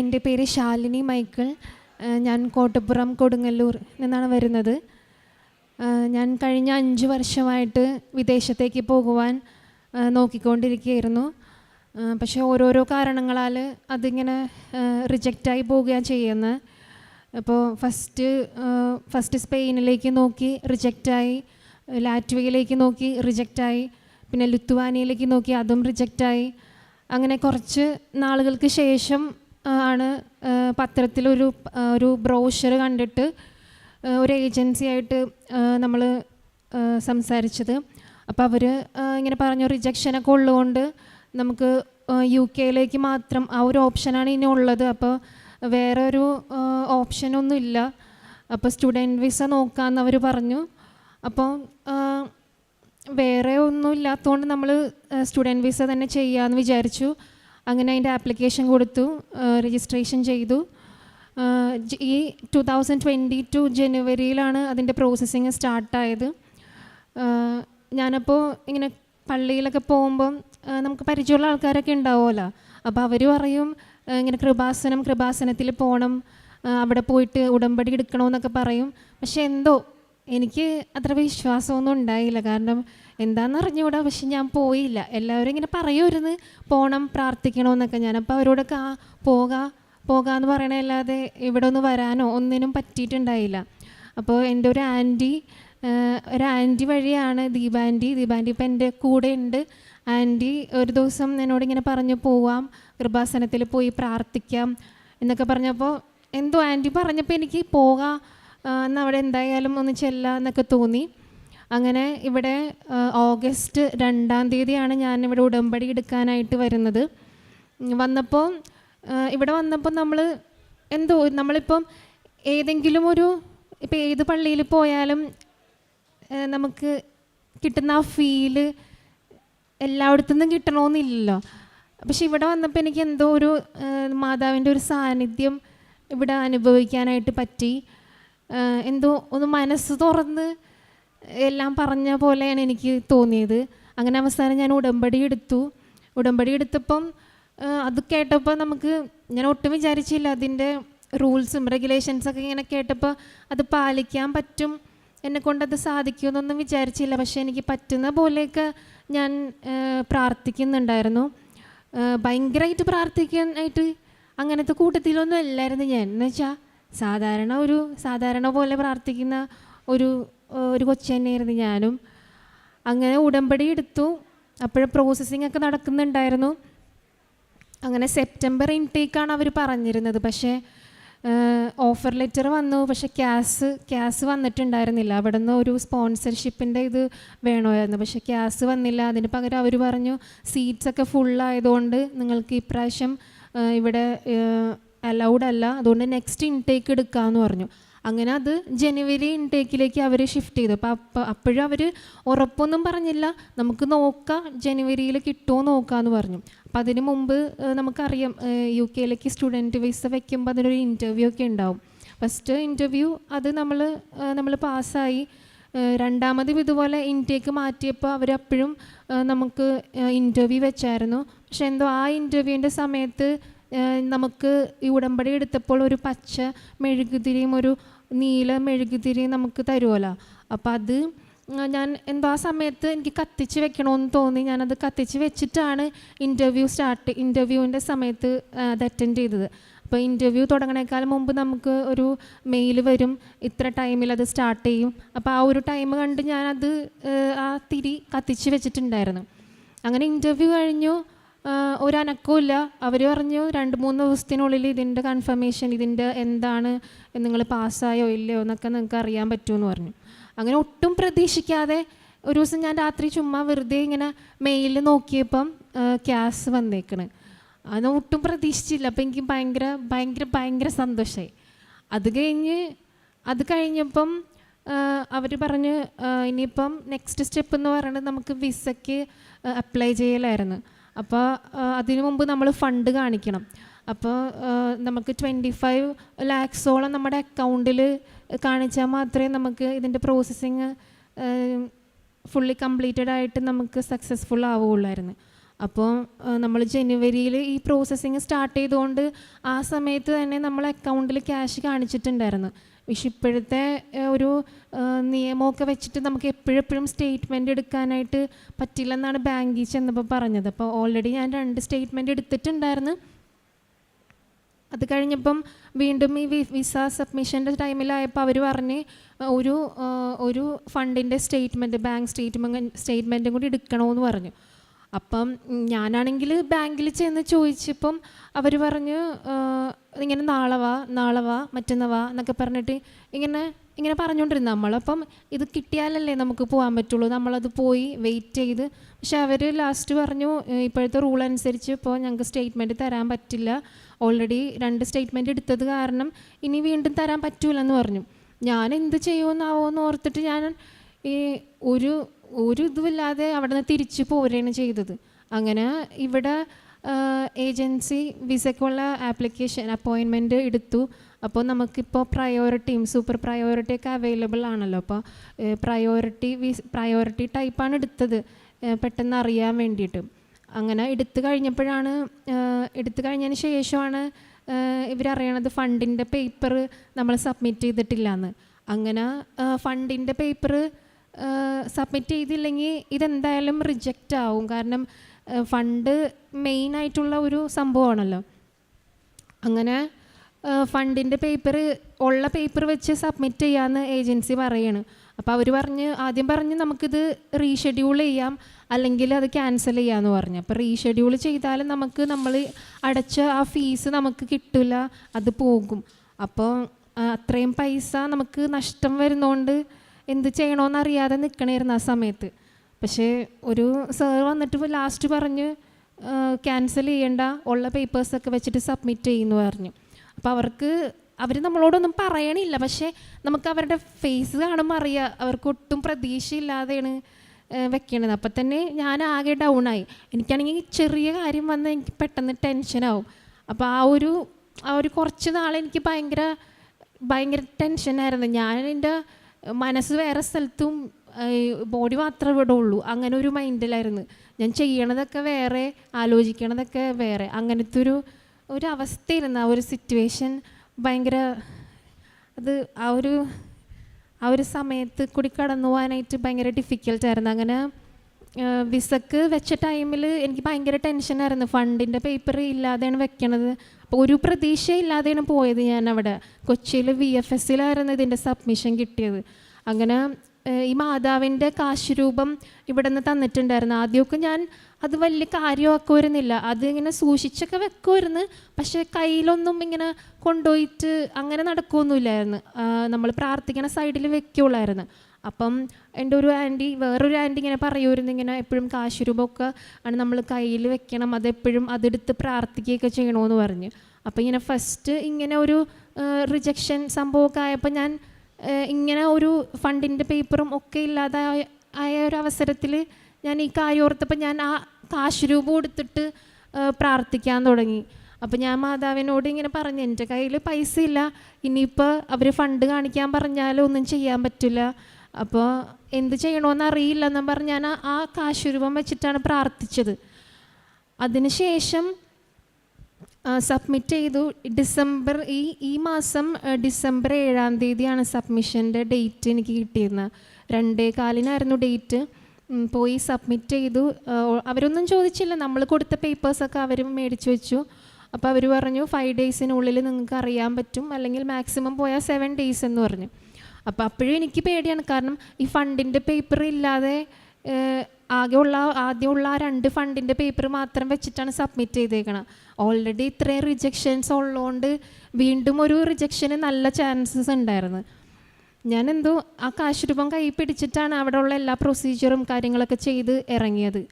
എന്റെ പേര് ശാലിനി മൈക്കിൾ. ഞാൻ കോട്ടപ്പുറം കൊടുങ്ങല്ലൂർ നിന്നാണ് വരുന്നത്. ഞാൻ കഴിഞ്ഞ അഞ്ച് വർഷമായിട്ട് വിദേശത്തേക്ക് പോകുവാൻ നോക്കിക്കൊണ്ടിരിക്കുകയായിരുന്നു. പക്ഷേ ഓരോരോ കാരണങ്ങളാൽ അതിങ്ങനെ റിജക്റ്റായി പോവുകയാണ് ചെയ്യുന്നത്. അപ്പോൾ ഫസ്റ്റ് ഫസ്റ്റ് സ്പെയിനിലേക്ക് നോക്കി റിജക്റ്റായി ലാറ്റ്വിയയിലേക്ക് നോക്കി റിജക്റ്റായി പിന്നെ ലുത്തുവാനിയയിലേക്ക് നോക്കി അതും റിജക്റ്റായി അങ്ങനെ കുറച്ച് നാളുകൾക്ക് ശേഷം ആണ് പത്രത്തിലൊരു ഒരു ബ്രോഷർ കണ്ടിട്ട് ഒരു ഏജൻസി ആയിട്ട് നമ്മൾ സംസാരിച്ചത്. അപ്പോൾ അവർ ഇങ്ങനെ പറഞ്ഞു റിജക്ഷനൊക്കെ ഉള്ളതുകൊണ്ട് നമുക്ക് യു കെയിലേക്ക് മാത്രം ആ ഒരു ഓപ്ഷനാണ് ഇനി ഉള്ളത്. അപ്പോൾ വേറെ ഒരു ഓപ്ഷനൊന്നും ഇല്ല. അപ്പോൾ സ്റ്റുഡന്റ് വിസ നോക്കാമെന്ന് അവർ പറഞ്ഞു. അപ്പോൾ വേറെ ഒന്നും ഇല്ലാത്തതുകൊണ്ട് നമ്മൾ സ്റ്റുഡന്റ് വിസ തന്നെ ചെയ്യാമെന്ന് വിചാരിച്ചു. അങ്ങനെ അതിന്റെ ആപ്ലിക്കേഷൻ കൊടുത്തു രജിസ്ട്രേഷൻ ചെയ്തു. ഈ ടു തൗസൻഡ് ട്വന്റി ടു ജനുവരിയിലാണ് അതിന്റെ പ്രോസസ്സിങ് സ്റ്റാർട്ടായത് ഞാനപ്പോൾ ഇങ്ങനെ പള്ളിയിലൊക്കെ പോകുമ്പം നമുക്ക് പരിചയമുള്ള ആൾക്കാരൊക്കെ ഉണ്ടാവുമല്ലോ. അപ്പോൾ അവർ പറയും ഇങ്ങനെ കൃപാസനം കൃപാസനത്തിൽ പോകണം അവിടെ പോയിട്ട് ഉടമ്പടി എടുക്കണമെന്നൊക്കെ പറയും. പക്ഷെ എന്തോ എനിക്ക് അത്ര വിശ്വാസമൊന്നും ഉണ്ടായില്ല. കാരണം എന്താണെന്ന് അറിഞ്ഞുകൂടാ പക്ഷെ ഞാൻ പോയില്ല. എല്ലാവരും ഇങ്ങനെ പറയുമായിരുന്നു പോകണം പ്രാർത്ഥിക്കണമെന്നൊക്കെ അപ്പോൾ അവരോടൊക്കെ ആ പോകാ പോകാമെന്ന് പറയണല്ലാതെ ഇവിടെ ഒന്ന് വരാനോ ഒന്നിനും പറ്റിയിട്ടുണ്ടായില്ല. അപ്പോൾ എന്റെ ഒരു ആന്റി ഒരു ആന്റി വഴിയാണ് ദീപാന്റി ദീപാന്റി ഇപ്പം എന്റെ കൂടെ ഉണ്ട്. ആന്റി ഒരു ദിവസം എന്നോട് ഇങ്ങനെ പറഞ്ഞു പോവാം കൃപാസനത്തിൽ പോയി പ്രാർത്ഥിക്കാം എന്നൊക്കെ പറഞ്ഞപ്പോൾ എന്തോ ആന്റി പറഞ്ഞപ്പോൾ എനിക്ക് പോകാം എന്നവിടെ എന്തായാലും ഒന്ന് ചെല്ലാം എന്നൊക്കെ തോന്നി. അങ്ങനെ ഇവിടെ ഓഗസ്റ്റ് രണ്ടാം തീയതിയാണ് ഞാൻ ഇവിടെ ഉടമ്പടി എടുക്കാനായിട്ട് വരുന്നത്. വന്നപ്പോൾ ഇവിടെ വന്നപ്പോൾ നമ്മൾ എന്തോ നമ്മളിപ്പം ഏതെങ്കിലും ഒരു ഇപ്പം ഏത് പള്ളിയിൽ പോയാലും നമുക്ക് കിട്ടുന്ന ആ ഫീൽ എല്ലായിടത്തു നിന്നും കിട്ടണമെന്നില്ലല്ലോ പക്ഷെ ഇവിടെ വന്നപ്പോൾ എനിക്ക് എന്തോ ഒരു മാതാവിന്റെ ഒരു സാന്നിധ്യം ഇവിടെ അനുഭവിക്കാനായിട്ട് പറ്റി. എന്തോ ഒന്ന് മനസ്സ് തുറന്ന് എല്ലാം പറഞ്ഞ പോലെയാണ് എനിക്ക് തോന്നിയത്. അങ്ങനെ അവസാനം ഞാൻ ഉടമ്പടി എടുത്തു. ഉടമ്പടി എടുത്തപ്പം അത് കേട്ടപ്പോൾ നമുക്ക് ഞാൻ ഒട്ടും വിചാരിച്ചില്ല. അതിന്റെ റൂൾസും റെഗുലേഷൻസൊക്കെ ഇങ്ങനെ കേട്ടപ്പോൾ അത് പാലിക്കാൻ പറ്റും എന്നെ കൊണ്ടത് സാധിക്കുമെന്നൊന്നും വിചാരിച്ചില്ല. പക്ഷേ എനിക്ക് പറ്റുന്ന പോലെയൊക്കെ ഞാൻ പ്രാർത്ഥിക്കുന്നുണ്ടായിരുന്നു. ഭയങ്കരമായിട്ട് പ്രാർത്ഥിക്കാനായിട്ട് അങ്ങനത്തെ കൂട്ടത്തിലൊന്നും അല്ലായിരുന്നു ഞാൻ. എന്ന് വെച്ചാൽ സാധാരണ ഒരു സാധാരണ പോലെ പ്രാർത്ഥിക്കുന്ന ഒരു ഒരു കൊച്ചു തന്നെയായിരുന്നു ഞാനും. അങ്ങനെ ഉടമ്പടി എടുത്തു. അപ്പോഴേ പ്രോസസ്സിംഗ് ഒക്കെ നടക്കുന്നുണ്ടായിരുന്നു. അങ്ങനെ സെപ്റ്റംബർ ഇൻടേക്കാണ് അവർ പറഞ്ഞിരുന്നത്. പക്ഷേ ഓഫർ ലെറ്റർ വന്നു. പക്ഷേ ക്യാസ് ക്യാസ് വന്നിട്ടുണ്ടായിരുന്നില്ല. അവിടെ നിന്ന് ഒരു സ്പോൺസർഷിപ്പിന്റെ ഇത് വേണമായിരുന്നു. പക്ഷേ ക്യാസ് വന്നില്ല. അതിന് പകരം അവർ പറഞ്ഞു സീറ്റ്സൊക്കെ ഫുള്ളായതുകൊണ്ട് നിങ്ങൾക്ക് ഇപ്രാവശ്യം ഇവിടെ അലൗഡ് അല്ല. അതുകൊണ്ട് നെക്സ്റ്റ് ഇൻടേക്ക് എടുക്കാമെന്ന് പറഞ്ഞു. അങ്ങനെ അത് ജനുവരി ഇൻടേക്കിലേക്ക് അവർ ഷിഫ്റ്റ് ചെയ്തു. അപ്പോൾ അപ്പോൾ അപ്പോഴും അവർ ഉറപ്പൊന്നും പറഞ്ഞില്ല. നമുക്ക് നോക്കാം ജനുവരിയിൽ കിട്ടുമോ നോക്കാമെന്ന് പറഞ്ഞു. അപ്പോൾ അതിന് മുമ്പ് നമുക്കറിയാം യു കെയിലേക്ക് സ്റ്റുഡന്റ് വിസ വയ്ക്കുമ്പോൾ അതിനൊരു ഇന്റർവ്യൂ ഒക്കെ ഉണ്ടാവും. ഫസ്റ്റ് ഇന്റർവ്യൂ അത് നമ്മൾ നമ്മൾ പാസ്സായി. രണ്ടാമതും ഇതുപോലെ ഇൻടേക്ക് മാറ്റിയപ്പോൾ അവരപ്പോഴും നമുക്ക് ഇന്റർവ്യൂ വെച്ചായിരുന്നു. പക്ഷെ എന്തോ ആ ഇന്റർവ്യൂവിന്റെ സമയത്ത് നമുക്ക് ഈ ഉടമ്പടി എടുത്തപ്പോൾ ഒരു പച്ച മെഴുകുതിരിയും ഒരു നീല മെഴുകുതിരി നമുക്ക് തരുമല്ലോ അപ്പോൾ അത് ഞാൻ എന്തോ ആ സമയത്ത് എനിക്ക് കത്തിച്ച് വെക്കണമെന്ന് തോന്നി. ഞാനത് കത്തിച്ച് വെച്ചിട്ടാണ് ഇന്റർവ്യൂ സ്റ്റാർട്ട് ഇന്റർവ്യൂവിന്റെ സമയത്ത് അത് അറ്റൻഡ് ചെയ്തത്. അപ്പോൾ ഇന്റർവ്യൂ തുടങ്ങണേക്കാൾ മുമ്പ് നമുക്ക് ഒരു മെയിൽ വരും. ഇത്ര ടൈമിൽ അത് സ്റ്റാർട്ട് ചെയ്യും. അപ്പോൾ ആ ഒരു ടൈം കണ്ട് ഞാനത് ആ തിരി കത്തിച്ച് വെച്ചിട്ടുണ്ടായിരുന്നു. അങ്ങനെ ഇന്റർവ്യൂ കഴിഞ്ഞു. ആ, ഒരു അവർ പറഞ്ഞു രണ്ട് മൂന്ന് ദിവസത്തിനുള്ളിൽ ഇതിന്റെ കൺഫർമേഷൻ ഇതിന്റെ എന്താണ് നിങ്ങൾ പാസ്സായോ ഇല്ലയോ എന്നൊക്കെ നിങ്ങൾക്ക് അറിയാൻ പറ്റുമെന്ന് പറഞ്ഞു. അങ്ങനെ ഒട്ടും പ്രതീക്ഷിക്കാതെ ഒരു ദിവസം ഞാൻ രാത്രി ചുമ്മാ വെറുതെ ഇങ്ങനെ മെയിൽ നോക്കിയപ്പം ക്യാസ് വന്നേക്കണ്. അത് ഒട്ടും പ്രതീക്ഷിച്ചില്ല. അപ്പം എനിക്ക് ഭയങ്കര ഭയങ്കര ഭയങ്കര സന്തോഷമായി അത് കഴിഞ്ഞ് അത് കഴിഞ്ഞപ്പം അവർ പറഞ്ഞ് ഇനിയിപ്പം നെക്സ്റ്റ് സ്റ്റെപ്പ് എന്ന് പറയുന്നത് നമുക്ക് വിസയ്ക്ക് അപ്ലൈ ചെയ്യലായിരുന്നു. അപ്പോൾ അതിനു മുമ്പ് നമ്മൾ ഫണ്ട് കാണിക്കണം. അപ്പോൾ നമുക്ക് ട്വന്റി ഫൈവ് ലാക്സോളം നമ്മുടെ അക്കൗണ്ടിൽ കാണിച്ചാൽ മാത്രമേ നമുക്ക് ഇതിന്റെ പ്രോസസ്സിങ് ഫുള്ളി കംപ്ലീറ്റഡ് ആയിട്ട് നമുക്ക് സക്സസ്ഫുൾ ആവുകയുള്ളായിരുന്നു. അപ്പോൾ നമ്മൾ ജനുവരിയിൽ ഈ പ്രോസസ്സിങ് സ്റ്റാർട്ട് ചെയ്തുകൊണ്ട് ആ സമയത്ത് തന്നെ നമ്മൾ അക്കൗണ്ടിൽ ക്യാഷ് കാണിച്ചിട്ടുണ്ടായിരുന്നു. പക്ഷെ ഇപ്പോഴത്തെ ഒരു നിയമമൊക്കെ വെച്ചിട്ട് നമുക്ക് എപ്പോഴെപ്പോഴും സ്റ്റേറ്റ്മെന്റ് എടുക്കാനായിട്ട് പറ്റില്ലെന്നാണ് ബാങ്കിൽ ചെന്നപ്പോൾ പറഞ്ഞത്. അപ്പോൾ ഓൾറെഡി ഞാൻ രണ്ട് സ്റ്റേറ്റ്മെന്റ് എടുത്തിട്ടുണ്ടായിരുന്നു. അത് കഴിഞ്ഞപ്പം വീണ്ടും ഈ വിസ സബ്മിഷന്റെ ടൈമിലായപ്പോൾ അവർ പറഞ്ഞ് ഒരു ഒരു ഫണ്ടിന്റെ സ്റ്റേറ്റ്മെന്റ് ബാങ്ക് സ്റ്റേറ്റ്മെന്റ് സ്റ്റേറ്റ്മെന്റും കൂടി എടുക്കണമെന്ന് പറഞ്ഞു. അപ്പം ഞാനാണെങ്കിൽ ബാങ്കിൽ ചെന്ന് ചോദിച്ചപ്പം അവർ പറഞ്ഞു ഇങ്ങനെ നാളെ വാ നാളെ വാ മറ്റന്ന വാ എന്നൊക്കെ പറഞ്ഞിട്ട് ഇങ്ങനെ ഇങ്ങനെ പറഞ്ഞുകൊണ്ടിരുന്നു. നമ്മളപ്പം ഇത് കിട്ടിയാലല്ലേ നമുക്ക് പോകാൻ പറ്റുള്ളൂ. നമ്മളത് പോയി വെയിറ്റ് ചെയ്ത്. പക്ഷെ അവർ ലാസ്റ്റ് പറഞ്ഞു "ഏഹ് ഇപ്പോഴത്തെ റൂൾ അനുസരിച്ച് ഇപ്പോൾ ഞങ്ങൾക്ക് സ്റ്റേറ്റ്മെന്റ് തരാൻ പറ്റില്ല. ഓൾറെഡി രണ്ട് സ്റ്റേറ്റ്മെന്റ് എടുത്തത് കാരണം ഇനി വീണ്ടും തരാൻ പറ്റൂലെന്ന് പറഞ്ഞു. ഞാൻ എന്ത് ചെയ്യുമെന്നാവോ എന്ന് ഓർത്തിട്ട് ഞാൻ ഈ ഒരു ഒരു ഇതുമില്ലാതെ അവിടെ നിന്ന് തിരിച്ച് പോരുകയാണ് ചെയ്തത്. അങ്ങനെ ഇവിടെ ഏജൻസി വിസയ്ക്കുള്ള ആപ്ലിക്കേഷൻ അപ്പോയിൻമെന്റ് എടുത്തു. അപ്പോൾ നമുക്കിപ്പോൾ പ്രയോറിറ്റിയും സൂപ്പർ പ്രയോറിറ്റി ഒക്കെ അവൈലബിൾ ആണല്ലോ. അപ്പോൾ പ്രയോറിറ്റി വിസ് പ്രയോറിറ്റി ടൈപ്പാണ് എടുത്തത്. പെട്ടെന്ന് അറിയാൻ വേണ്ടിയിട്ട്. അങ്ങനെ എടുത്തു കഴിഞ്ഞപ്പോഴാണ് എടുത്തു കഴിഞ്ഞതിന് ശേഷമാണ് ഇവരറിയണത് ഫണ്ടിന്റെ പേപ്പർ നമ്മൾ സബ്മിറ്റ് ചെയ്തിട്ടില്ല എന്ന് അങ്ങനെ ഫണ്ടിന്റെ പേപ്പർ സബ്മിറ്റ് ചെയ്തില്ലെങ്കിൽ ഇതെന്തായാലും റിജക്റ്റ് ആവും. കാരണം ഫണ്ട് മെയിൻ ആയിട്ടുള്ള ഒരു സംഭവമാണല്ലോ. അങ്ങനെ ഫണ്ടിന്റെ പേപ്പർ ഉള്ള പേപ്പർ വെച്ച് സബ്മിറ്റ് ചെയ്യാമെന്ന് ഏജൻസി പറയാണ്. അപ്പോൾ അവർ പറഞ്ഞ് ആദ്യം പറഞ്ഞ് നമുക്കിത് റീഷെഡ്യൂൾ ചെയ്യാം അല്ലെങ്കിൽ അത് ക്യാൻസൽ ചെയ്യാമെന്ന് പറഞ്ഞു. അപ്പോൾ റീഷെഡ്യൂൾ ചെയ്താൽ നമുക്ക് നമ്മൾ അടച്ച ആ ഫീസ് നമുക്ക് കിട്ടില്ല അത് പോകും. അപ്പോൾ അത്രയും പൈസ നമുക്ക് നഷ്ടം വരുന്നതുകൊണ്ട് എന്ത് ചെയ്യണമെന്നറിയാതെ നിൽക്കണമായിരുന്നു ആ സമയത്ത്. പക്ഷേ ഒരു സാർ വന്നിട്ട് ലാസ്റ്റ് പറഞ്ഞ് ക്യാൻസൽ ചെയ്യേണ്ട ഉള്ള പേപ്പേഴ്സൊക്കെ വെച്ചിട്ട് സബ്മിറ്റ് ചെയ്യുന്നു പറഞ്ഞു. അപ്പോൾ അവർക്ക് അവർ നമ്മളോടൊന്നും പറയണില്ല. പക്ഷേ നമുക്ക് അവരുടെ ഫേസ് കാണുമ്പോൾ അറിയാം അവർക്ക് ഒട്ടും പ്രതീക്ഷയില്ലാതെയാണ് വെക്കണത്. അപ്പം തന്നെ ഞാൻ ആകെ ഡൗൺ ആയി. എനിക്കാണെങ്കിൽ ചെറിയ കാര്യം വന്ന് എനിക്ക് പെട്ടെന്ന് ടെൻഷനാവും അപ്പോൾ ആ ഒരു ആ ഒരു കുറച്ച് നാളെനിക്ക് ഭയങ്കര ഭയങ്കര ടെൻഷനായിരുന്നു ഞാൻ എന്റെ മനസ്സ് വേറെ സ്ഥലത്തും ബോഡി മാത്രമേ ഇവിടെ ഉള്ളൂ. അങ്ങനെ ഒരു മൈൻഡിലായിരുന്നു ഞാൻ ചെയ്യണതൊക്കെ വേറെ ആലോചിക്കണതൊക്കെ വേറെ. അങ്ങനത്തെ ഒരു ഒരു അവസ്ഥയായിരുന്നു. ആ ഒരു സിറ്റുവേഷൻ ഭയങ്കര അത് ആ ഒരു ആ ഒരു സമയത്ത് കൂടി കടന്നു പോകാനായിട്ട് ഭയങ്കര ഡിഫിക്കൽട്ടായിരുന്നു അങ്ങനെ വിസക്ക് വെച്ച ടൈമിൽ എനിക്ക് ഭയങ്കര ടെൻഷനായിരുന്നു ഫണ്ടിന്റെ പേപ്പർ ഇല്ലാതെയാണ് വെക്കണത്. അപ്പോൾ ഒരു പ്രതീക്ഷ ഇല്ലാതെയാണ് പോയത് ഞാൻ അവിടെ കൊച്ചിയിൽ വി എഫ് എസ്സിലായിരുന്നു ഇതിന്റെ സബ്മിഷൻ കിട്ടിയത്. അങ്ങനെ ഈ മാതാവിന്റെ കാശുരൂപം ഇവിടെ നിന്ന് തന്നിട്ടുണ്ടായിരുന്നു. ആദ്യമൊക്കെ ഞാൻ അത് വലിയ കാര്യമാക്കുമായിരുന്നില്ല ഇങ്ങനെ സൂക്ഷിച്ചൊക്കെ വെക്കുമായിരുന്നു. പക്ഷേ കയ്യിലൊന്നും ഇങ്ങനെ കൊണ്ടുപോയിട്ട് അങ്ങനെ നടക്കുകയൊന്നുമില്ലായിരുന്നു നമ്മൾ പ്രാർത്ഥിക്കണ സൈഡിൽ വെക്കുള്ളായിരുന്നു. അപ്പം എന്റെ ഒരു ആന്റി വേറൊരു ആന്റി ഇങ്ങനെ പറയുമായിരുന്നു. ഇങ്ങനെ എപ്പോഴും കാശുരൂപമൊക്കെ ആണ് നമ്മൾ കയ്യിൽ വെക്കണം. അതെപ്പോഴും അതെടുത്ത് പ്രാർത്ഥിക്കുകയൊക്കെ ചെയ്യണമെന്ന് പറഞ്ഞു. അപ്പോൾ ഇങ്ങനെ ഫസ്റ്റ് ഇങ്ങനെ ഒരു റിജക്ഷൻ സംഭവമൊക്കെ ആയപ്പോൾ ഞാൻ ഇങ്ങനെ ഒരു ഫണ്ടിന്റെ പേപ്പറും ഒക്കെ ഇല്ലാതെ ആയ- ഒരു അവസരത്തിൽ ഞാൻ ഈ കാര്യം ഓർത്തപ്പോൾ ഞാൻ ആ കാശ് രൂപം എടുത്തിട്ട് പ്രാർത്ഥിക്കാൻ തുടങ്ങി. അപ്പോൾ ഞാൻ മാതാവിനോട് ഇങ്ങനെ പറഞ്ഞു എന്റെ കയ്യിൽ പൈസ ഇല്ല. ഇനിയിപ്പോൾ അവർ ഫണ്ട് കാണിക്കാൻ പറഞ്ഞാലും ഒന്നും ചെയ്യാൻ പറ്റില്ല. അപ്പോൾ എന്ത് ചെയ്യണമെന്ന് അറിയില്ല എന്നും പറഞ്ഞ് ഞാൻ ആ കാശ് രൂപം വെച്ചിട്ടാണ് പ്രാർത്ഥിച്ചത്. അതിനുശേഷം സബ്മിറ്റ് ചെയ്തു. ഡിസംബർ ഈ ഈ മാസം ഡിസംബർ ഏഴാം തീയതിയാണ് സബ്മിഷന്റെ ഡേറ്റ് എനിക്ക് കിട്ടിയിരുന്നത് രണ്ടേ കാലിനായിരുന്നു ഡേറ്റ് പോയി സബ്മിറ്റ് ചെയ്തു. അവരൊന്നും ചോദിച്ചില്ല. നമ്മൾ കൊടുത്ത പേപ്പേഴ്സൊക്കെ അവർ മേടിച്ചു വെച്ചു. അപ്പോൾ അവർ പറഞ്ഞു ഫൈവ് ഡേയ്സിനുള്ളിൽ നിങ്ങൾക്ക് അറിയാൻ പറ്റും. അല്ലെങ്കിൽ മാക്സിമം പോയാൽ സെവൻ ഡേയ്സ് എന്ന് പറഞ്ഞു. അപ്പോൾ അപ്പോഴും എനിക്ക് പേടിയാണ്. കാരണം ഈ ഫണ്ടിന്റെ പേപ്പർ ഇല്ലാതെ ആകെയുള്ള ആദ്യമുള്ള ആ രണ്ട് ഫണ്ടിന്റെ പേപ്പർ മാത്രം വെച്ചിട്ടാണ് സബ്മിറ്റ് ചെയ്തേക്കണം. ഓൾറെഡി ഇത്രയും റിജക്ഷൻസ് ഉള്ളതുകൊണ്ട് വീണ്ടും ഒരു റിജക്ഷന് നല്ല ചാൻസസ് ഉണ്ടായിരുന്നു. ഞാൻ എന്തോ ആ കാശ് രൂപം കൈ പിടിച്ചിട്ടാണ് അവിടെ ഉള്ള എല്ലാ പ്രൊസീജിയറും കാര്യങ്ങളൊക്കെ ചെയ്ത് ഇറങ്ങിയത്.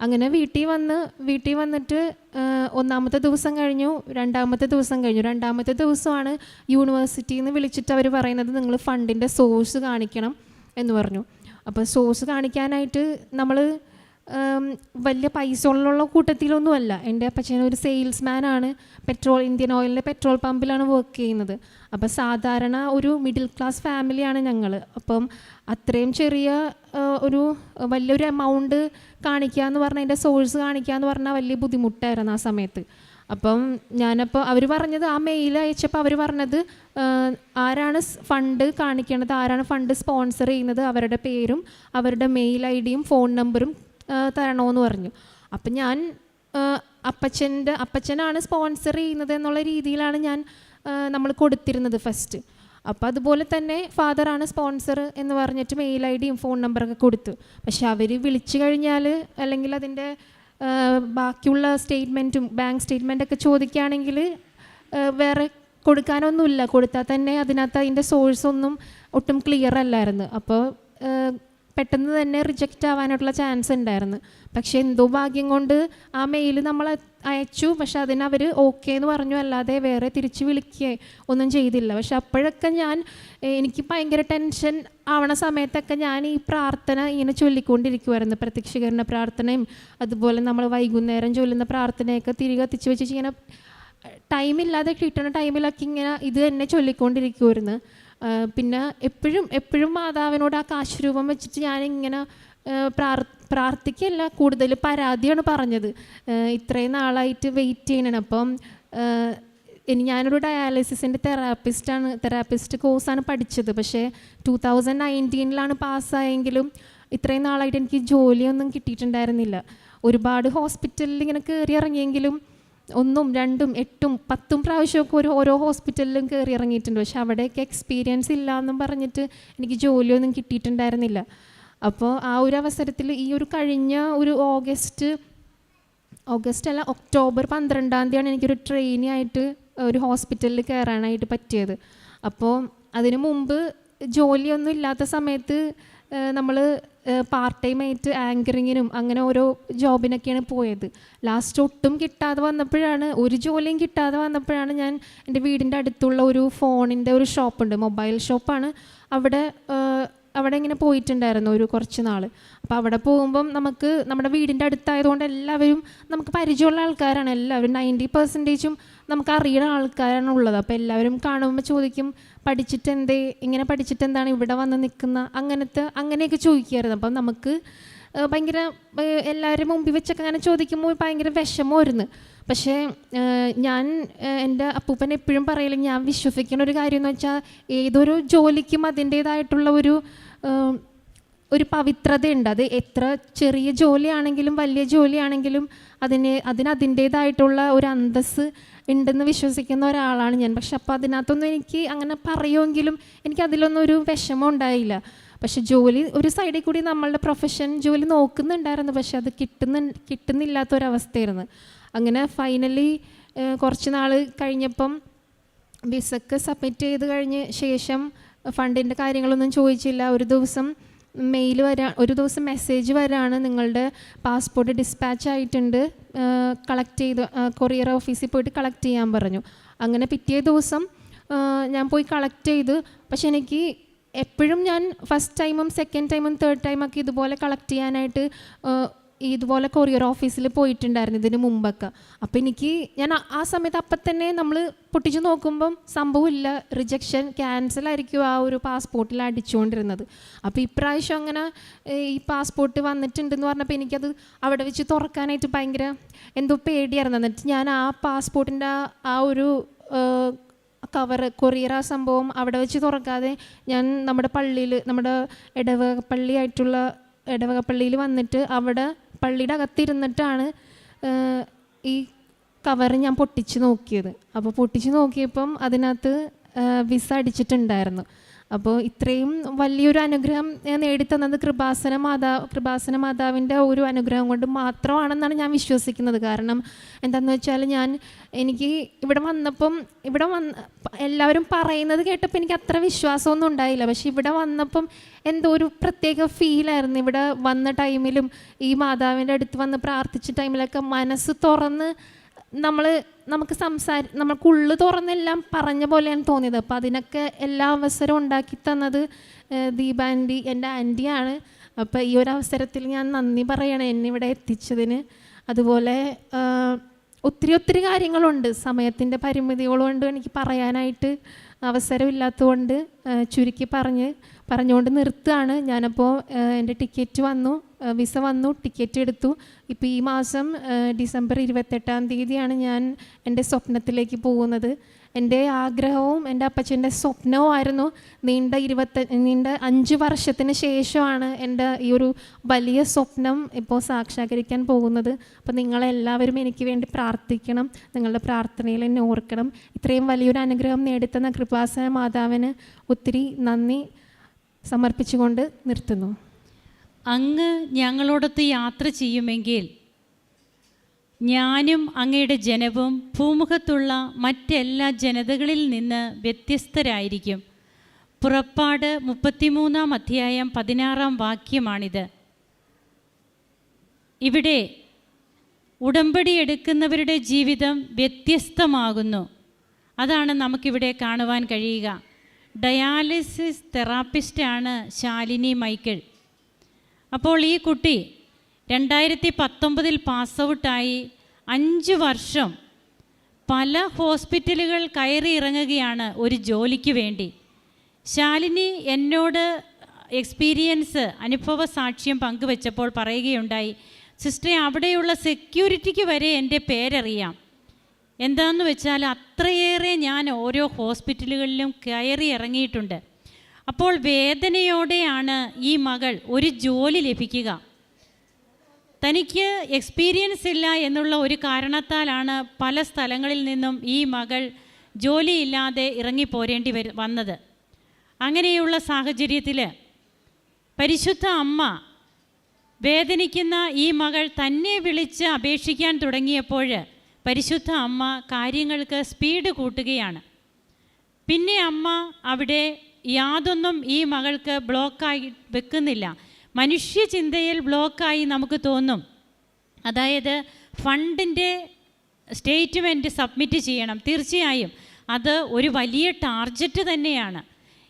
അങ്ങനെ വീട്ടിൽ വന്ന് വീട്ടിൽ വന്നിട്ട് ഒന്നാമത്തെ ദിവസം കഴിഞ്ഞു രണ്ടാമത്തെ ദിവസം കഴിഞ്ഞു. രണ്ടാമത്തെ ദിവസമാണ് യൂണിവേഴ്സിറ്റിയിൽ നിന്ന് വിളിച്ചിട്ട് അവർ പറയുന്നത് നിങ്ങൾ ഫണ്ടിന്റെ സോഴ്സ് കാണിക്കണം എന്ന് പറഞ്ഞു. അപ്പോൾ സോഴ്സ് കാണിക്കാനായിട്ട് നമ്മൾ വലിയ പൈസ ഉള്ള കൂട്ടത്തിലൊന്നുമല്ല. എന്റെ അപ്പച്ചൻ ഒരു സെയിൽസ്മാൻ ആണ്. പെട്രോൾ ഇന്ത്യൻ ഓയിലിന്റെ പെട്രോൾ പമ്പിലാണ് വർക്ക് ചെയ്യുന്നത്. അപ്പോൾ സാധാരണ ഒരു മിഡിൽ ക്ലാസ് ഫാമിലിയാണ് ഞങ്ങൾ അപ്പം അത്രയും ചെറിയ ഒരു വലിയൊരു എമൗണ്ട് കാണിക്കുക എന്ന് പറഞ്ഞാൽ അതിന്റെ സോഴ്സ് കാണിക്കുക എന്ന് പറഞ്ഞാൽ വലിയ ബുദ്ധിമുട്ടായിരുന്നു ആ സമയത്ത്. അപ്പം ഞാനപ്പോൾ അവർ പറഞ്ഞത് ആ മെയിൽ അയച്ചപ്പോൾ അവർ പറഞ്ഞത് ആരാണ് ഫണ്ട് കാണിക്കണത് ആരാണ് ഫണ്ട് സ്പോൺസർ ചെയ്യുന്നത് അവരുടെ പേരും അവരുടെ മെയിൽ ഐ ഡിയും ഫോൺ നമ്പറും തരണമെന്ന് പറഞ്ഞു. അപ്പം ഞാൻ അപ്പച്ചന്റെ അപ്പച്ചനാണ് സ്പോൺസർ ചെയ്യുന്നത് എന്നുള്ള രീതിയിലാണ് ഞാൻ നമ്മൾ കൊടുത്തിരുന്നത് ഫസ്റ്റ് അപ്പോൾ അതുപോലെ തന്നെ ഫാദറാണ് സ്പോൺസർ എന്ന് പറഞ്ഞിട്ട് മെയിൽ ഐ ഡിയും ഫോൺ നമ്പറൊക്കെ കൊടുത്തു. പക്ഷെ അവർ വിളിച്ചു കഴിഞ്ഞാൽ അല്ലെങ്കിൽ അതിന്റെ ബാക്കിയുള്ള സ്റ്റേറ്റ്മെന്റും ബാങ്ക് സ്റ്റേറ്റ്മെന്റൊക്കെ ചോദിക്കുകയാണെങ്കിൽ വേറെ കൊടുക്കാനൊന്നുമില്ല. കൊടുത്താൽ തന്നെ അതിനകത്ത് അതിന്റെ സോഴ്സ് ഒന്നും ഒട്ടും ക്ലിയർ അല്ലായിരുന്നു. അപ്പോൾ പെട്ടെന്ന് തന്നെ റിജക്റ്റ് ആവാനുള്ള ചാൻസ് ഉണ്ടായിരുന്നു. പക്ഷേ എന്തോ ഭാഗ്യം കൊണ്ട് ആ മെയിൽ നമ്മൾ അയച്ചു. പക്ഷെ അതിന് അവർ ഓക്കെ എന്ന് പറഞ്ഞു. അല്ലാതെ വേറെ തിരിച്ച് വിളിക്കുകയോ ഒന്നും ചെയ്തില്ല. പക്ഷെ അപ്പോഴൊക്കെ ഞാൻ എനിക്ക് ഭയങ്കര ടെൻഷൻ ആവണ സമയത്തൊക്കെ ഞാൻ ഈ പ്രാർത്ഥന ഇങ്ങനെ ചൊല്ലിക്കൊണ്ടിരിക്കുമായിരുന്നു പ്രത്യക്ഷീകരണ പ്രാർത്ഥനയും അതുപോലെ നമ്മൾ വൈകുന്നേരം ചൊല്ലുന്ന പ്രാർത്ഥനയൊക്കെ തിരികെ എത്തിച്ച് വെച്ച് ഇങ്ങനെ ടൈമില്ലാതെ കിട്ടുന്ന ടൈമിലൊക്കെ ഇങ്ങനെ ഇത് തന്നെ ചൊല്ലിക്കൊണ്ടിരിക്കുമായിരുന്നു പിന്നെ എപ്പോഴും എപ്പോഴും മാതാവിനോട് ആ കാശുരൂപം വെച്ചിട്ട് ഞാനിങ്ങനെ പ്രാർത്ഥ പ്രാർ പ്രാർത്ഥിക്കല്ല കൂടുതൽ പരാതിയാണ് പറഞ്ഞത്. ഇത്രയും നാളായിട്ട് വെയിറ്റ് ചെയ്യണം അപ്പം ഇനി ഞാനൊരു ഡയാലിസിസിന്റെ തെറാപ്പിസ്റ്റാണ് തെറാപ്പിസ്റ്റ് കോഴ്സാണ് പഠിച്ചത്. പക്ഷേ ടൂ തൗസൻഡ് നയന്റീനിലാണ് പാസ്സായെങ്കിലും ഇത്രയും നാളായിട്ട് എനിക്ക് ജോലിയൊന്നും കിട്ടിയിട്ടുണ്ടായിരുന്നില്ല. ഒരുപാട് ഹോസ്പിറ്റലിൽ ഇങ്ങനെ കയറി ഇറങ്ങിയെങ്കിലും ഒന്നും രണ്ടും എട്ടും പത്തും പ്രാവശ്യമൊക്കെ ഒരു ഓരോ ഹോസ്പിറ്റലിലും കയറി ഇറങ്ങിയിട്ടുണ്ട് പക്ഷെ അവിടെയൊക്കെ എക്സ്പീരിയൻസ് ഇല്ല എന്നും പറഞ്ഞിട്ട് എനിക്ക് ജോലിയൊന്നും കിട്ടിയിട്ടുണ്ടായിരുന്നില്ല. അപ്പോൾ ആ ഒരു അവസരത്തിൽ ഈ ഒരു കഴിഞ്ഞ ഒരു ഓഗസ്റ്റ് ഓഗസ്റ്റ് അല്ല ഒക്ടോബർ പന്ത്രണ്ടാം തീയതിയാണ് എനിക്കൊരു ട്രെയിനി ആയിട്ട് ഒരു ഹോസ്പിറ്റലിൽ കയറാനായിട്ട് പറ്റിയത്. അപ്പോൾ അതിനു മുമ്പ് ജോലിയൊന്നും ഇല്ലാത്ത സമയത്ത് നമ്മൾ പാർട്ട് ടൈം ആയിട്ട് ആങ്കറിങ്ങിനും അങ്ങനെ ഓരോ ജോബിനൊക്കെയാണ് പോയത്. ലാസ്റ്റ് ഒട്ടും കിട്ടാതെ വന്നപ്പോഴാണ് ഒരു ജോലിയും കിട്ടാതെ വന്നപ്പോഴാണ് ഞാൻ എന്റെ വീടിന്റെ അടുത്തുള്ള ഒരു ഫോണിന്റെ ഒരു ഷോപ്പുണ്ട് മൊബൈൽ ഷോപ്പാണ് അവിടെ അവിടെ ഇങ്ങനെ പോയിട്ടുണ്ടായിരുന്നു ഒരു കുറച്ച് നാൾ അപ്പോൾ അവിടെ പോകുമ്പം നമുക്ക് നമ്മുടെ വീടിന്റെ അടുത്തായതുകൊണ്ട് എല്ലാവരും നമുക്ക് പരിചയമുള്ള ആൾക്കാരാണ്. എല്ലാവരും നയന്റി പെർസെന്റേജും നമുക്ക് അറിയുന്ന ആൾക്കാരാണ് ഉള്ളത്. അപ്പോൾ എല്ലാവരും കാണുമ്പോൾ ചോദിക്കും പഠിച്ചിട്ട് എന്തേ? ഇങ്ങനെ പഠിച്ചിട്ട് എന്താണ് ഇവിടെ വന്ന് നിൽക്കുന്ന? അങ്ങനത്തെ അങ്ങനെയൊക്കെ ചോദിക്കുമായിരുന്നു അപ്പം നമുക്ക് ഭയങ്കര എല്ലാവരും മുമ്പിൽ വെച്ചൊക്കെ അങ്ങനെ ചോദിക്കുമ്പോൾ ഭയങ്കര വിഷമമായിരുന്നു. പക്ഷേ ഞാൻ എന്റെ അപ്പൂപ്പൻ എപ്പോഴും പറയില്ല ഞാൻ വിശ്വസിക്കുന്ന ഒരു കാര്യം എന്ന് വെച്ചാൽ ഏതൊരു ജോലിക്കും അതിന്റേതായിട്ടുള്ള ഒരു ഒരു പവിത്രതയുണ്ട്. അത് എത്ര ചെറിയ ജോലിയാണെങ്കിലും വലിയ ജോലിയാണെങ്കിലും അതിന് അതിന് അതിന്റേതായിട്ടുള്ള ഒരു അന്തസ് ഉണ്ടെന്ന് വിശ്വസിക്കുന്ന ഒരാളാണ് ഞാൻ. പക്ഷെ അപ്പോൾ അതിനകത്തൊന്നും എനിക്ക് അങ്ങനെ പറയുമെങ്കിലും എനിക്ക് അതിലൊന്നും ഒരു വിഷമം ഉണ്ടായില്ല. പക്ഷെ ജോലി ഒരു സൈഡിൽ കൂടി നമ്മളുടെ പ്രൊഫഷൻ ജോലി നോക്കുന്നുണ്ടായിരുന്നു. പക്ഷെ അത് കിട്ടുന്ന കിട്ടുന്നില്ലാത്തൊരവസ്ഥയായിരുന്നു. അങ്ങനെ ഫൈനലി കുറച്ച് നാൾ കഴിഞ്ഞപ്പം വിസക്ക് സബ്മിറ്റ് ചെയ്ത് കഴിഞ്ഞ ശേഷം ഫണ്ടിന്റെ കാര്യങ്ങളൊന്നും ചോദിച്ചില്ല. ഒരു ദിവസം മെയിൽ വരാ ഒരു ദിവസം മെസ്സേജ് വരാണ്. നിങ്ങളുടെ പാസ്പോർട്ട് ഡിസ്പാച്ച് ആയിട്ടുണ്ട്. കളക്ട് ചെയ്ത് കൊറിയർ ഓഫീസിൽ പോയിട്ട് കളക്ട് ചെയ്യാൻ പറഞ്ഞു. അങ്ങനെ പിറ്റേ ദിവസം ഞാൻ പോയി കളക്ട് ചെയ്ത്. പക്ഷെ എനിക്ക് എപ്പോഴും ഞാൻ ഫസ്റ്റ് ടൈമും സെക്കൻഡ് ടൈമും തേർഡ് ടൈമൊക്കെ ഇതുപോലെ കളക്ട് ചെയ്യാനായിട്ട് ഇതുപോലെ കൊറിയർ ഓഫീസിൽ പോയിട്ടുണ്ടായിരുന്നു ഇതിന് മുമ്പൊക്കെ. അപ്പോൾ എനിക്ക് ഞാൻ ആ- സമയത്ത് അപ്പം തന്നെ നമ്മൾ പൊട്ടിച്ച് നോക്കുമ്പം സംഭവമില്ല. റിജക്ഷൻ ക്യാൻസൽ ആയിരിക്കും ആ ഒരു പാസ്പോർട്ടിൽ അടിച്ചുകൊണ്ടിരുന്നത്. അപ്പോൾ ഇപ്രാവശ്യം അങ്ങനെ ഈ പാസ്പോർട്ട് വന്നിട്ടുണ്ടെന്ന് പറഞ്ഞപ്പോൾ എനിക്കത് അവിടെ വെച്ച് തുറക്കാനായിട്ട് ഭയങ്കര എന്തോ പേടിയായിരുന്നു. എന്നിട്ട് ഞാൻ ആ പാസ്പോർട്ടിന്റെ ആ ഒരു കവർ കൊറിയർ ആ സംഭവം അവിടെ വെച്ച് തുറക്കാതെ ഞാൻ നമ്മുടെ പള്ളിയിൽ നമ്മുടെ ഇടവക പള്ളിയായിട്ടുള്ള ഇടവക പള്ളിയിൽ വന്നിട്ട് അവിടെ പള്ളിയുടെ അകത്തിരുന്നിട്ടാണ് ഈ കവർ ഞാൻ പൊട്ടിച്ച് നോക്കിയത്. അപ്പോൾ പൊട്ടിച്ച് നോക്കിയപ്പം അതിനകത്ത് വിസ അടിച്ചിട്ടുണ്ടായിരുന്നു. അപ്പോൾ ഇത്രയും വലിയൊരു അനുഗ്രഹം ഞാൻ നേടിത്തന്നത് കൃപാസന മാതാ കൃപാസന മാതാവിന്റെ ഒരു അനുഗ്രഹം കൊണ്ട് മാത്രമാണെന്നാണ് ഞാൻ വിശ്വസിക്കുന്നത്. കാരണം എന്താണെന്ന് വെച്ചാൽ ഞാൻ എനിക്ക് ഇവിടെ വന്നപ്പം ഇവിടെ വന്ന എല്ലാവരും പറയുന്നത് കേട്ടപ്പോൾ എനിക്ക് അത്ര വിശ്വാസമൊന്നും ഉണ്ടായില്ല. പക്ഷേ ഇവിടെ വന്നപ്പം എന്തോ ഒരു പ്രത്യേക ഫീലായിരുന്നു ഇവിടെ വന്ന ടൈമിലും ഈ മാതാവിന്റെ അടുത്ത് വന്ന് പ്രാർത്ഥിച്ച ടൈമിലൊക്കെ മനസ്സ് തുറന്ന് നമ്മൾ നമുക്ക് സംസാരി നമുക്കുള്ളു തുറന്നെല്ലാം പറഞ്ഞ പോലെയാണ് തോന്നിയത്. അപ്പോൾ അതിനൊക്കെ എല്ലാ അവസരവും ഉണ്ടാക്കി തന്നത് ദീപാന്റി എന്റെ ആന്റിയാണ്. അപ്പോൾ ഈ ഒരു അവസരത്തിൽ ഞാൻ നന്ദി പറയണം എന്നെ ഇവിടെ എത്തിച്ചതിന്. അതുപോലെ ഒത്തിരി ഒത്തിരി കാര്യങ്ങളുണ്ട്. സമയത്തിന്റെ പരിമിതികൾ കൊണ്ട് എനിക്ക് പറയാനായിട്ട് അവസരമില്ലാത്തതുകൊണ്ട് ചുരുക്കി പറഞ്ഞ് പറഞ്ഞുകൊണ്ട് നിർത്തുകയാണ്. ഞാനപ്പോൾ എന്റെ ടിക്കറ്റ് വന്നു വിസ വന്നു ടിക്കറ്റ് എടുത്തു. ഇപ്പോൾ ഈ മാസം ഡിസംബർ ഇരുപത്തെട്ടാം തീയതിയാണ് ഞാൻ എന്റെ സ്വപ്നത്തിലേക്ക് പോകുന്നത്. എന്റെ ആഗ്രഹവും എന്റെ അപ്പച്ചന്റെ സ്വപ്നവുമായിരുന്നു നീണ്ട ഇരുപത്ത നീണ്ട അഞ്ച് വർഷത്തിന് ശേഷമാണ് എന്റെ ഈ ഒരു വലിയ സ്വപ്നം ഇപ്പോൾ സാക്ഷാത്കരിക്കാൻ പോകുന്നത്. അപ്പോൾ നിങ്ങളെല്ലാവരും എനിക്ക് വേണ്ടി പ്രാർത്ഥിക്കണം നിങ്ങളുടെ പ്രാർത്ഥനയിൽ എന്നെ ഓർക്കണം. ഇത്രയും വലിയൊരു അനുഗ്രഹം നേടിത്തന്ന കൃപാസന മാതാവിന് ഒത്തിരി നന്ദി. സമർപ്പിച്ചുകൊണ്ട് നിർത്തുന്നു. അങ്ങ് ഞങ്ങളോടൊത്ത് യാത്ര ചെയ്യുമെങ്കിൽ ഞാനും അങ്ങയുടെ ജനവും ഭൂമുഖത്തുള്ള മറ്റെല്ലാ ജനതകളിൽ നിന്ന് വ്യത്യസ്തരായിരിക്കും. പുറപ്പാട് മുപ്പത്തിമൂന്നാം അധ്യായം പതിനാറാം വാക്യമാണിത്. ഇവിടെ ഉടമ്പടി എടുക്കുന്നവരുടെ ജീവിതം വ്യത്യസ്തമാകുന്നു. അതാണ് നമുക്കിവിടെ കാണുവാൻ കഴിയുക. ഡയാലിസിസ് തെറാപ്പിസ്റ്റാണ് ശാലിനി മൈക്കിൾ. അപ്പോൾ ഈ കുട്ടി രണ്ടായിരത്തി പത്തൊമ്പതിൽ പാസ് ഔട്ടായി അഞ്ച് വർഷം പല ഹോസ്പിറ്റലുകൾ കയറി ഇറങ്ങുകയാണ് ഒരു ജോലിക്ക് വേണ്ടി. ശാലിനി എന്നോട് എക്സ്പീരിയൻസ് അനുഭവ സാക്ഷ്യം പങ്കുവെച്ചപ്പോൾ പറയുകയുണ്ടായി സിസ്റ്ററെ അവിടെയുള്ള സെക്യൂരിറ്റിക്ക് വരെ എന്റെ പേരറിയാം. എന്താണെന്ന് വെച്ചാൽ അത്രയേറെ ഞാൻ ഓരോ ഹോസ്പിറ്റലുകളിലും കയറി ഇറങ്ങിയിട്ടുണ്ട്. അപ്പോൾ വേദനയോടെയാണ് ഈ മകൾ ഒരു ജോലി ലഭിക്കുക. തനിക്ക് എക്സ്പീരിയൻസ് ഇല്ല എന്നുള്ള ഒരു കാരണത്താലാണ് പല സ്ഥലങ്ങളിൽ നിന്നും ഈ മകൾ ജോലിയില്ലാതെ ഇറങ്ങിപ്പോരേണ്ടി വരു വന്നത്. അങ്ങനെയുള്ള സാഹചര്യത്തിൽ പരിശുദ്ധ അമ്മ വേദനിക്കുന്ന ഈ മകൾ തന്നെ വിളിച്ച് അപേക്ഷിക്കാൻ തുടങ്ങിയപ്പോൾ പരിശുദ്ധ അമ്മ കാര്യങ്ങൾക്ക് സ്പീഡ് കൂട്ടുകയാണ്. പിന്നെ അമ്മ അവിടെ യാതൊന്നും ഈ മകൾക്ക് ബ്ലോക്കായി വെക്കുന്നില്ല. മനുഷ്യ ചിന്തയിൽ ബ്ലോക്കായി നമുക്ക് തോന്നും. അതായത് ഫണ്ടിന്റെ സ്റ്റേറ്റ്മെന്റ് സബ്മിറ്റ് ചെയ്യണം. തീർച്ചയായും അത് ഒരു വലിയ ടാർജറ്റ് തന്നെയാണ്.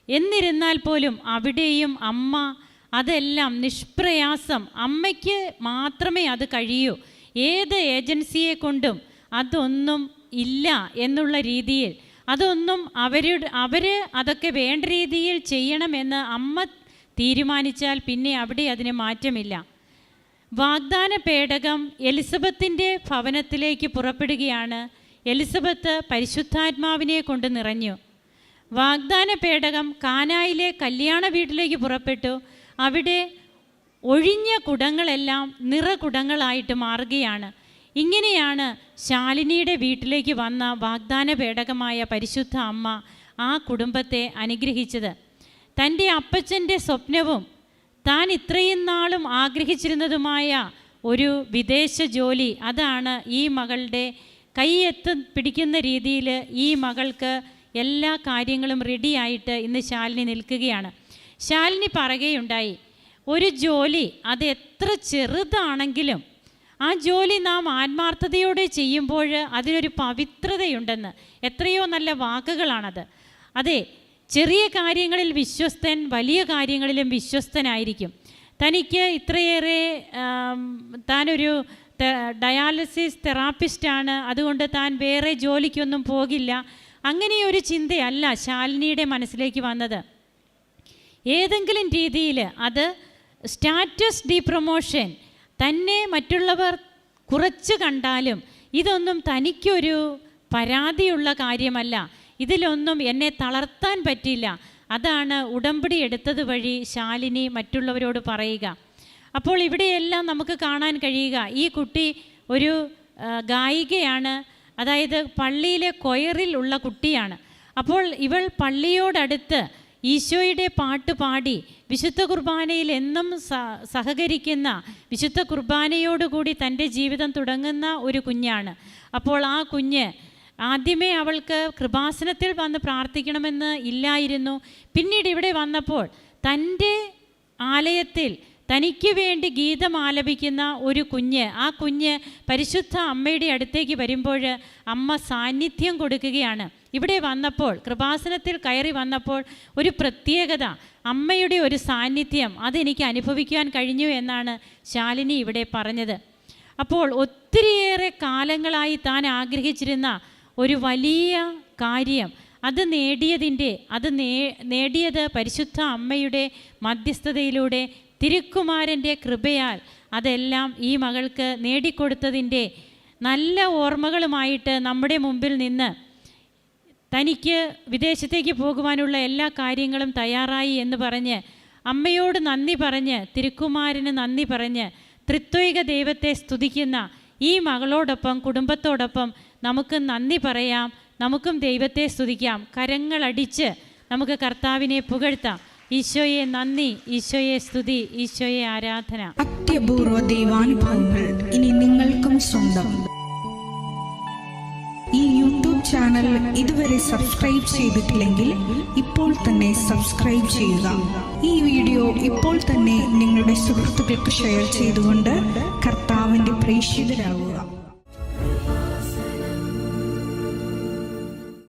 എന്നിരുന്നാൽ പോലും അവിടെയും അമ്മ അതെല്ലാം നിഷ്പ്രയാസം അമ്മയ്ക്ക് മാത്രമേ അത് കഴിയൂ. ഏത് ഏജൻസിയെ കൊണ്ടും അതൊന്നും ഇല്ല എന്നുള്ള രീതിയിൽ അതൊന്നും അവരുടെ അവർ അതൊക്കെ വേണ്ട രീതിയിൽ ചെയ്യണമെന്ന് അമ്മ തീരുമാനിച്ചാൽ പിന്നെ അവിടെ അതിന് മാറ്റമില്ല. വാഗ്ദാന പേടകം എലിസബത്തിന്റെ ഭവനത്തിലേക്ക് പുറപ്പെടുകയാണ്. എലിസബത്ത് പരിശുദ്ധാത്മാവിനെ കൊണ്ട് നിറഞ്ഞു. വാഗ്ദാന പേടകം കാനായിലെ കല്യാണ വീട്ടിലേക്ക് പുറപ്പെട്ടു. അവിടെ ഒഴിഞ്ഞ കുടങ്ങളെല്ലാം നിറകുടങ്ങളായിട്ട് മാറുകയാണ്. ഇങ്ങനെയാണ് ശാലിനിയുടെ വീട്ടിലേക്ക് വന്ന വാഗ്ദാന പേടകമായ പരിശുദ്ധ അമ്മ ആ കുടുംബത്തെ അനുഗ്രഹിച്ചത്. തന്റെ അപ്പച്ചന്റെ സ്വപ്നവും താൻ ഇത്രയും നാളും ആഗ്രഹിച്ചിരുന്നതുമായ ഒരു വിദേശ ജോലി അതാണ് ഈ മകളുടെ കൈയെത്ത് പിടിക്കുന്ന രീതിയിൽ ഈ മകൾക്ക് എല്ലാ കാര്യങ്ങളും റെഡിയായിട്ട് ഇന്ന് ശാലിനി നിൽക്കുകയാണ്. ശാലിനി പറയുകയുണ്ടായി ഒരു ജോലി അത് എത്ര ചെറുതാണെങ്കിലും ആ ജോലി നാം ആത്മാർത്ഥതയോടെ ചെയ്യുമ്പോൾ അതിനൊരു പവിത്രതയുണ്ടെന്ന്. എത്രയോ നല്ല വാക്കുകളാണത്. അതെ ചെറിയ കാര്യങ്ങളിൽ വിശ്വസ്തൻ വലിയ കാര്യങ്ങളിലും വിശ്വസ്തനായിരിക്കും. തനിക്ക് ഇത്രയേറെ താനൊരു ഡയാലിസിസ് തെറാപ്പിസ്റ്റാണ്. അതുകൊണ്ട് താൻ വേറെ ജോലിക്കൊന്നും പോകില്ല. അങ്ങനെയൊരു ചിന്തയല്ല ശാലിനിയുടെ മനസ്സിലേക്ക് വന്നത്. ഏതെങ്കിലും രീതിയിൽ അത് സ്റ്റാറ്റസ് ഡി പ്രൊമോഷൻ തന്നെ മറ്റുള്ളവർ കുറച്ച് കണ്ടാലും ഇതൊന്നും തനിക്കൊരു പരാതിയുള്ള കാര്യമല്ല. ഇതിലൊന്നും എന്നെ തളർത്താൻ പറ്റില്ല. അതാണ് ഉടമ്പടി എടുത്തത് വഴി ശാലിനി മറ്റുള്ളവരോട് പറയുക. അപ്പോൾ ഇവിടെയെല്ലാം നമുക്ക് കാണാൻ കഴിയുക. ഈ കുട്ടി ഒരു ഗായികയാണ്. അതായത് പള്ളിയിലെ കൊയറിൽ ഉള്ള കുട്ടിയാണ്. അപ്പോൾ ഇവൾ പള്ളിയോടടുത്ത് ഈശോയുടെ പാട്ട് പാടി വിശുദ്ധ കുർബാനയിൽ എന്നും സഹകരിക്കുന്ന വിശുദ്ധ കുർബാനയോടുകൂടി തന്റെ ജീവിതം തുടങ്ങുന്ന ഒരു കുഞ്ഞാണ്. അപ്പോൾ ആ കുഞ്ഞ് ആദ്യമേ അവൾക്ക് കൃപാസനത്തിൽ വന്ന് പ്രാർത്ഥിക്കണമെന്ന് ഇല്ലായിരുന്നു. പിന്നീട് ഇവിടെ വന്നപ്പോൾ തന്റെ ആലയത്തിൽ തനിക്ക് വേണ്ടി ഗീതം ആലപിക്കുന്ന ഒരു കുഞ്ഞ് ആ കുഞ്ഞ് പരിശുദ്ധ അമ്മയുടെ അടുത്തേക്ക് വരുമ്പോൾ അമ്മ സാന്നിധ്യം കൊടുക്കുകയാണ്. ഇവിടെ വന്നപ്പോൾ കൃപാസനത്തിൽ കയറി വന്നപ്പോൾ ഒരു പ്രത്യേകത അമ്മയുടെ ഒരു സാന്നിധ്യം അതെനിക്ക് അനുഭവിക്കാൻ കഴിഞ്ഞു എന്നാണ് ശാലിനി ഇവിടെ പറഞ്ഞത്. അപ്പോൾ ഒത്തിരിയേറെ കാലങ്ങളായി താൻ ആഗ്രഹിച്ചിരുന്ന ഒരു വലിയ കാര്യം അത് നേടിയതിന്റെ അത് നേടിയത് പരിശുദ്ധ അമ്മയുടെ മധ്യസ്ഥതയിലൂടെ തിരുക്കുമാരന്റെ കൃപയാൽ അതെല്ലാം ഈ മകൾക്ക് നേടിക്കൊടുത്തതിന്റെ നല്ല ഓർമ്മകളുമായിട്ട് നമ്മുടെ മുമ്പിൽ നിന്ന് തനിക്ക് വിദേശത്തേക്ക് പോകുവാനുള്ള എല്ലാ കാര്യങ്ങളും തയ്യാറായി എന്ന് പറഞ്ഞ് അമ്മയോട് നന്ദി പറഞ്ഞ് തിരുക്കുമാരന് നന്ദി പറഞ്ഞ് തൃത്വിക ദൈവത്തെ സ്തുതിക്കുന്ന ഈ മകളോടൊപ്പം കുടുംബത്തോടൊപ്പം നമുക്ക് നന്ദി പറയാം. നമുക്കും ദൈവത്തെ സ്തുതിക്കാം. കരങ്ങളടിച്ച് നമുക്ക് കർത്താവിനെ പുകഴ്ത്താം. ഈശോയെ നന്ദി ഈശോയെ സ്തുതി ഈശോയെ ആരാധന. അത്യപൂർവ ദൈവാനുഭവങ്ങൾ ഇനി നിങ്ങൾക്കും സ്വന്തം. ഈ യൂട്യൂബ് ചാനൽ ഇതുവരെ സബ്സ്ക്രൈബ് ചെയ്തിട്ടില്ലെങ്കിൽ ഇപ്പോൾ തന്നെ സബ്സ്ക്രൈബ് ചെയ്യുക. ഈ വീഡിയോ ഇപ്പോൾ തന്നെ നിങ്ങളുടെ സുഹൃത്തുക്കൾക്ക് ഷെയർ ചെയ്തുകൊണ്ട് കർത്താവിന്റെ പ്രേക്ഷിതരാകുക.